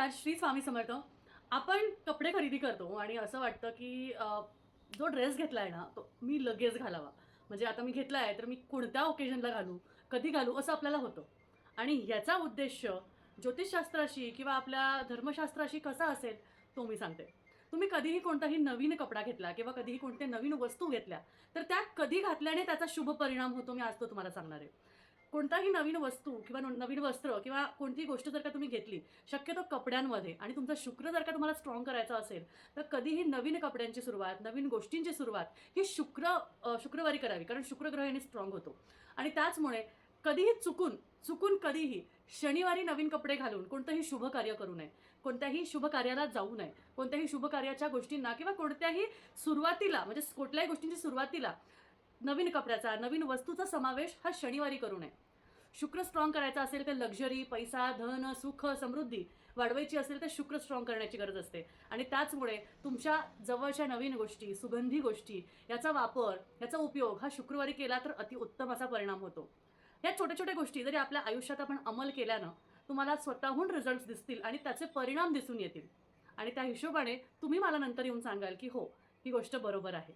नमस्कार श्री स्वामी समर्थ. आपण कपडे खरेदी करतो आणि असं वाटतं की जो ड्रेस घेतला आहे ना तो मी लगेच घालावा. म्हणजे आता मी घेतला आहे तर मी कोणत्या ओकेजनला घालू कधी घालू असं आपल्याला होतं. आणि याचा उद्देश ज्योतिषशास्त्राशी किंवा आपल्या धर्मशास्त्राशी कसा असेल तो मी सांगते. तुम्ही कधीही कोणताही नवीन कपडा घेतला किंवा कधीही कोणत्या नवीन वस्तू घेतल्या तर त्या कधी घातल्याने त्याचा शुभ परिणाम होतो मी आज तो तुम्हाला सांगणार आहे. कोणताही नवीन वस्तू किंवा नवीन वस्त्र किंवा कोणतीही गोष्ट जर का तुम्ही घेतली शक्यतो कपड्यांमध्ये आणि तुमचा शुक्र जर का तुम्हाला स्ट्रॉंग करायचा असेल तर कधीही नवीन कपड्यांची सुरुवात नवीन गोष्टींची सुरुवात ही शुक्र शुक्रवारी करावी कारण शुक्रग्रह याने स्ट्रॉंग होतो. आणि त्याचमुळे कधीही चुकून चुकून कधीही शनिवारी नवीन कपडे घालून कोणतंही शुभ कार्य करू नये. कोणत्याही शुभ कार्याला जाऊ नये. कोणत्याही शुभ कार्याच्या गोष्टींना किंवा कोणत्याही सुरुवातीला म्हणजे कुठल्याही गोष्टींची सुरुवातीला नवीन कपड्याचा नवीन वस्तूचा समावेश हा शनिवारी करू नये. शुक्र स्ट्रॉंग करायचा असेल तर लक्झरी पैसा धन सुख समृद्धी वाढवायची असेल तर शुक्र स्ट्रॉंग करण्याची गरज असते. आणि त्याचमुळे तुमच्या जवळच्या नवीन गोष्टी सुगंधी गोष्टी याचा वापर याचा उपयोग हा शुक्रवारी केला तर अतिउत्तम असा परिणाम होतो. या छोट्या छोट्या गोष्टी जरी आपल्या आयुष्यात आपण अंमल केल्यानं तुम्हाला स्वतःहून रिझल्ट दिसतील आणि त्याचे परिणाम दिसून येतील. आणि त्या हिशोबाने तुम्ही मला नंतर येऊन सांगाल की हो ही गोष्ट बरोबर आहे.